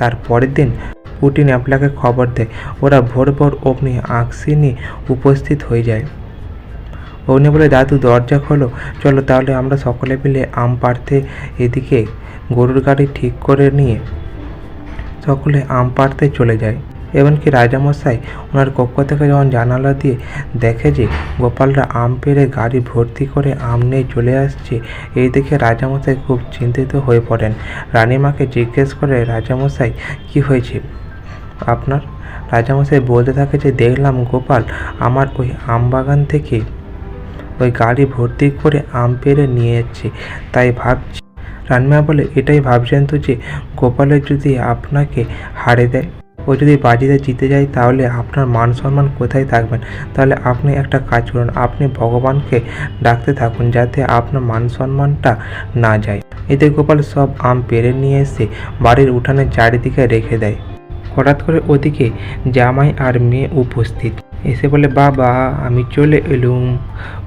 তার পরের দিন পুটিন অ্যাপলাকে খবর দেয়। ওরা ভোর ভোর অগ্নি আঁকসি নিয়ে উপস্থিত হয়ে যায়। অগ্নি বলে, দাদু, দরজা খোলো। চলো তাহলে আমরা সকলে মিলে আম পাড়তে এদিকে গরুর গাড়ি ঠিক করে নিয়ে সকলে আম পাড়তে চলে যায় এমনকি রাজামশাই ওনার কক্ষ থেকে যখন জানালা দিয়ে দেখে যে গোপালরা আম পেড়ে গাড়ি ভর্তি করে আম নিয়ে চলে আসছে, এই দেখে রাজামশাই খুব চিন্তিত হয়ে পড়েন। রানীমাকে জিজ্ঞেস করে, রাজামশাই, কি হয়েছে? আপনার রাজামশাই বলতে থাকে যে, দেখলাম গোপাল আমার ওই আম বাগান থেকে ওই গাড়ি ভর্তি করে আম পেড়ে নিয়ে যাচ্ছে তাই ভাবছি। রানমা বলে, এটাই ভাবছেন তো যে গোপালের যদি আপনাকে হারে দেয় ও যদি বাজিতে জিতে যায়, তাহলে আপনার মান সম্মান কোথায় থাকবেন? তাহলে আপনি একটা কাজ করুন, আপনি ভগবানকে ডাকতে থাকুন যাতে আপনার মান সম্মানটা না যায়। এতে গোপাল সব আম পেরে নিয়ে এসে বাড়ির উঠানের চারিদিকে রেখে দেয়। হঠাৎ করে ওদিকে জামাই আর মেয়ে উপস্থিত। এসে বলে, বাবা, আমি চলে এলুম।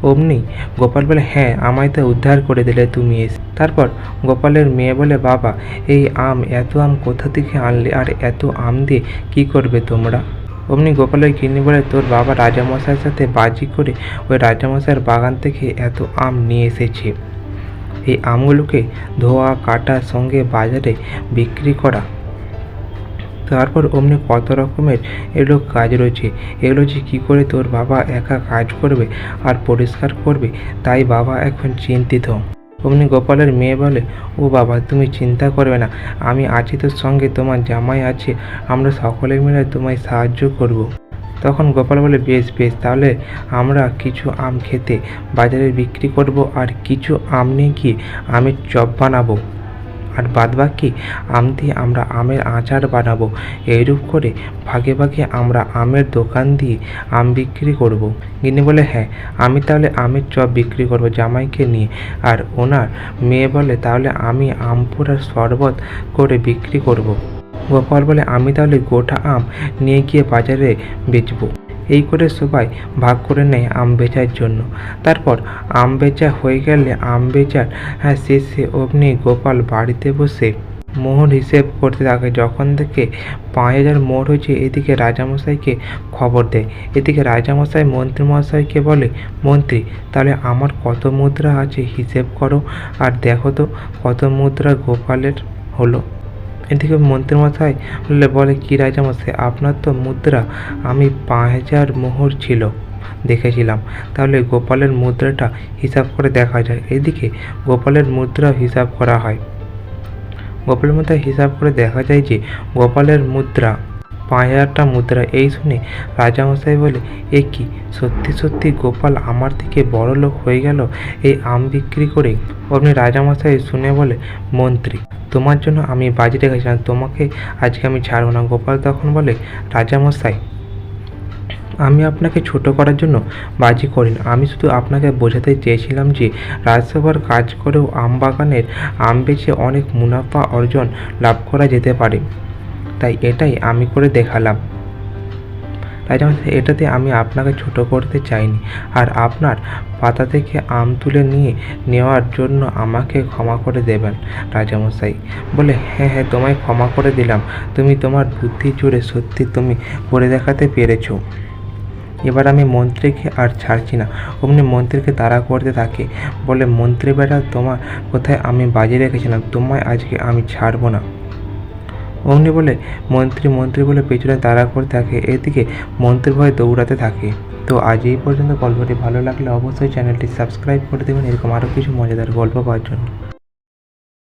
অমনি গোপাল বলে হ্যাঁ আমায় তো উদ্ধার করে দিলে তুমি এসে। তারপর গোপালের মেয়ে বলে, বাবা, এই আম, এত আম কোথা থেকে আনলে? আর এত আম দিয়ে কি করবে তোমরা? অমনি গোপালের গিন্নি বলে, তোর বাবা রাজামশাইয়ের সাথে বাজি করে ওই রাজামশাইয়ের বাগান থেকে এত আম নিয়ে এসেছে। এই আমগুলোকে ধোয়া কাটা সঙ্গে বাজারে বিক্রি করা তারপর অমনি কত রকমের এগুলো কাজ রয়েছে। এগুলো যে কী করে তোর বাবা একা কাজ করবে আর পরিষ্কার করবে, তাই বাবা এখন চিন্তিত। অমনি গোপালের মেয়ে বলে, ও বাবা, তুমি চিন্তা করবে না, আমি আছি তোর সঙ্গে, তোমার জামাই আছে, আমরা সকলে মিলে তোমায় সাহায্য করব। তখন গোপাল বলে, বেশ বেশ, তাহলে আমরা কিছু আম খেতে বাজারে বিক্রি করব আর কিছু আম নিয়ে গিয়ে আমের চপ বানাবো। আর বাদবাকি আম দিয়ে আমরা আমের আচার বানাবো এইরূপ করে ভাগে ভাগে আমরা আমের দোকান দিয়ে আম বিক্রি করব। গিনি বলে হ্যাঁ আমি তাহলে আমের চপ বিক্রি করব জামাইকে নিয়ে আর ওনার মেয়ে বলে, তাহলে আমি আম পোড়ার শরবত করে বিক্রি করব। গোপাল বলে, আমি তাহলে গোটা আম নিয়ে গিয়ে বাজারে বেচবো এই করে সবাই ভাগ করে নেয় আম বেচার জন্য। তারপর আম বেচা হয়ে গেলে আম বেচার হ্যাঁ শেষে অমনি গোপাল বাড়িতে বসে মোহর হিসেব করতে থাকে। যখন থেকে পাঁচ হাজার মোহর হয়েছে, এদিকে রাজামশাইকে খবর দেয়। এদিকে রাজামশাই মন্ত্রীমশাইকে বলে, মন্ত্রী, তাহলে আমার কত মুদ্রা আছে হিসেব করো। আর দেখো তো কত মুদ্রা গোপালের হলো। এদিকে মন্ত্রীমশাই বললে বলে কী রাজামশাই, আপনার তো মুদ্রা। আমি পাঁচ হাজার মোহর ছিল, দেখেছিলাম। তাহলে গোপালের মুদ্রাটা হিসাব করে দেখা যায়। এদিকে গোপালের মুদ্রা হিসাব করা হয়। গোপালের মুদ্রা হিসাব করে দেখা যায় যে, গোপালের মুদ্রা পাঁচ হাজারটা মুদ্রা। এই শুনে রাজামশাই বলে, এ কি? সত্যি সত্যি গোপাল আমার থেকে বড় লোক হয়ে গেল? এই আম বিক্রি করে অমনি রাজামশাই শুনে বলে, মন্ত্রী, তোমার জন্য আমি বাজি রেখেছিলাম তোমাকে আজকে আমি ছাড়বো না। গোপাল তখন বলে, রাজামশাই, আমি আপনাকে ছোট করার জন্য বাজি করিনি। আমি শুধু আপনাকে বোঝাতে চেয়েছিলাম যে রাজসভার কাজ করেও আম বাগানের আম বেচে অনেক মুনাফা অর্জন লাভ করা যেতে পারে। তাই এটাই আমি করে দেখালাম। রাজামশাই এটাতে আমি আপনাকে ছোট করতে চাইনি। আর আপনার পাতা থেকে আম তুলে নিয়ে নেওয়ার জন্য আমাকে ক্ষমা করে দেবেন, রাজামশাই। বলে হ্যাঁ হ্যাঁ তোমায় ক্ষমা করে দিলাম। তুমি তোমার বুদ্ধি জুড়ে সত্যি তুমি করে দেখাতে পেরেছ। এবার আমি মন্ত্রীকে আর ছাড়ছি না। অমনি মন্ত্রীকে তাড়া করতে থাকে। বলে মন্ত্রী বেটা তোমার কোথায় আমি বাজি রেখেছিলাম? তোমায় আজকে আমি ছাড়বো না। অমনি বলে, মন্ত্রী মন্ত্রী বলে পেছনে তাড়া করে থাকে, এদিকে মন্ত্রী ভয়ে দৌড়াতে থাকে। তো আজ এই পর্যন্ত গল্পটি ভালো লাগলে অবশ্যই চ্যানেলটি সাবস্ক্রাইব করে দেবেন, এরকম আরও কিছু মজাদার গল্প পাওয়ার জন্য।